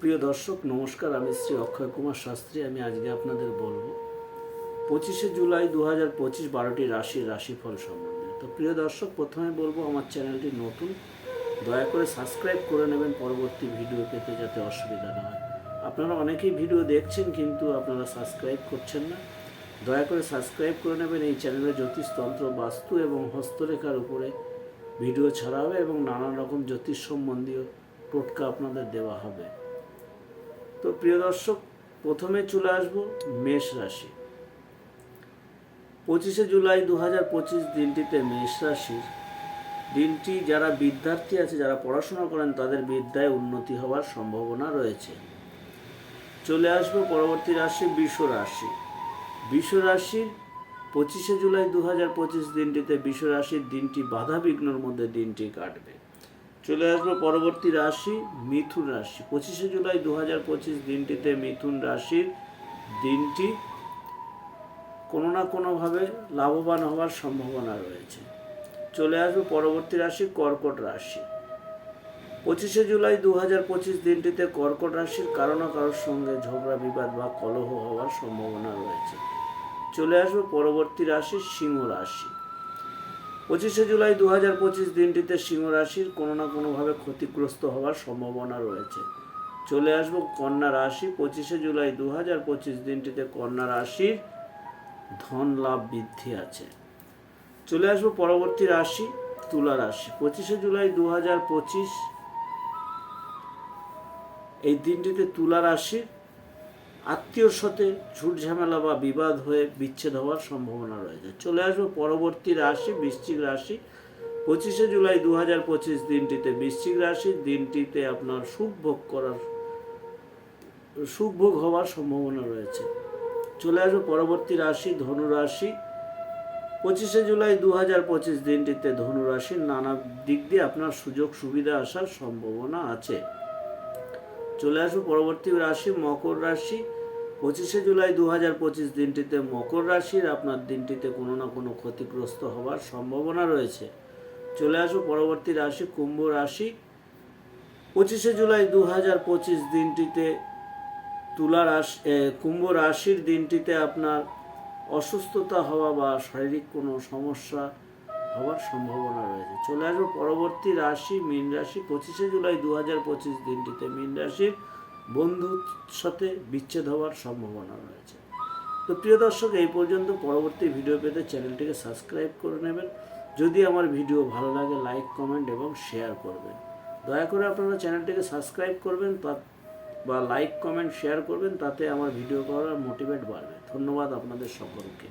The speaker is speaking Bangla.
প্রিয় দর্শক, নমস্কার। আমি শ্রী অক্ষয় কুমার শাস্ত্রী। আমি আজকে আপনাদের বলব, পঁচিশে জুলাই দু হাজার পঁচিশ বারোটি রাশির রাশিফল সম্বন্ধে। তো প্রিয় দর্শক, প্রথমে বলব, আমার চ্যানেলটি নতুন, দয়া করে সাবস্ক্রাইব করে নেবেন। পরবর্তী ভিডিও পেতে যাতে অসুবিধা না হয়। আপনারা অনেকেই ভিডিও দেখছেন, কিন্তু আপনারা সাবস্ক্রাইব করছেন না। দয়া করে সাবস্ক্রাইব করে নেবেন। এই চ্যানেলে জ্যোতিষতন্ত্র, বাস্তু এবং হস্তরেখার উপরে ভিডিও ছাড়া হবে এবং নানান রকম জ্যোতিষ সম্বন্ধীয় টোটকা আপনাদের দেওয়া হবে। তো প্রিয় দর্শক, প্রথমে চলে আসব মেষ রাশি। পঁচিশে জুলাই দু পঁচিশ দিনটিতে মেষ রাশির দিনটি যারা বিদ্যার্থী আছে, যারা পড়াশোনা করেন, তাদের বিদ্যায় উন্নতি হওয়ার সম্ভাবনা রয়েছে। চলে আসব পরবর্তী রাশি বিশ্ব রাশি। বিশ্ব রাশির পঁচিশে জুলাই দু পঁচিশ দিনটিতে বিশ্ব রাশির দিনটি বাধা বিঘ্নর মধ্যে দিনটি কাটবে। চলে আসব পরবর্তী রাশি মিথুন রাশি। পঁচিশে জুলাই দু হাজার পঁচিশ দিনটিতে মিথুন রাশির দিনটি কোনো না কোনোভাবে লাভবান হওয়ার সম্ভাবনা রয়েছে। চলে আসব পরবর্তী রাশি কর্কট রাশি। পঁচিশে জুলাই দু হাজার পঁচিশ দিনটিতে কর্কট রাশির কারও না কারোর সঙ্গে ঝগড়া, বিবাদ বা কলহ হওয়ার সম্ভাবনা রয়েছে। চলে আসব পরবর্তী রাশি সিংহ রাশি। পঁচিশে জুলাই দু হাজার পঁচিশ দিনটিতে সিংহ রাশির কোনো না কোনোভাবে ক্ষতিগ্রস্ত হওয়ার সম্ভাবনা রয়েছে। চলে আসব কন্যা রাশি। পঁচিশে জুলাই দু হাজার পঁচিশ দিনটিতে কন্যা রাশির ধন লাভ বৃদ্ধি আছে। চলে আসব পরবর্তী রাশি, তুলা রাশি। পঁচিশে জুলাই দু হাজার পঁচিশ এই দিনটিতে তুলা রাশির আত্মীয়র সাথে ঝামেলা বা বিবাদ হয়ে বিচ্ছেদ হওয়ার সম্ভাবনা রয়েছে। চলে আসব পরবর্তী রাশি, বৃশ্চিক রাশি। পঁচিশে জুলাই দু হাজার পঁচিশ দিনটিতে বৃশ্চিক রাশি, দিনটিতে আপনার সুখ ভোগ করার, সুখ ভোগ হওয়ার সম্ভাবনা রয়েছে। চলে আসব পরবর্তী রাশি, ধনুরাশি। পঁচিশে জুলাই দু হাজার পঁচিশ দিনটিতে ধনু রাশির নানা দিক দিয়ে আপনার সুযোগ, সুবিধা আসার সম্ভাবনা আছে। চলে আসব পরবর্তী রাশি, মকর রাশি। পঁচিশে জুলাই দু হাজার পঁচিশ দিনটিতে মকর রাশির আপনার দিনটিতে কোনো না কোনো ক্ষতিগ্রস্ত হওয়ার সম্ভাবনা রয়েছে। চলে আসব পরবর্তী রাশি, কুম্ভ রাশি। পঁচিশে জুলাই দু হাজার পঁচিশ দিনটিতে তুলা রাশি কুম্ভ রাশির দিনটিতে আপনার অসুস্থতা হওয়া বা শারীরিক কোনো সমস্যা হওয়ার সম্ভাবনা রয়েছে। চলে আসব পরবর্তী রাশি, মীন রাশি। পঁচিশে জুলাই দু হাজার পঁচিশ দিনটিতে মীন রাশির বন্ধুর সাথে বিচ্ছেদ হওয়ার সম্ভাবনা রয়েছে। তো প্রিয় দর্শক, এই পর্যন্ত পরবর্তী ভিডিও পেতে চ্যানেলটিকে সাবস্ক্রাইব করে নেবেন। যদি আমার ভিডিও ভালো লাগে, লাইক, কমেন্ট এবং শেয়ার করবেন। দয়া করে আপনারা চ্যানেলটিকে সাবস্ক্রাইব করবেন তা বা লাইক, কমেন্ট, শেয়ার করবেন, তাতে আমার ভিডিও করার মোটিভেট বাড়বে। ধন্যবাদ আপনাদের সকলকে।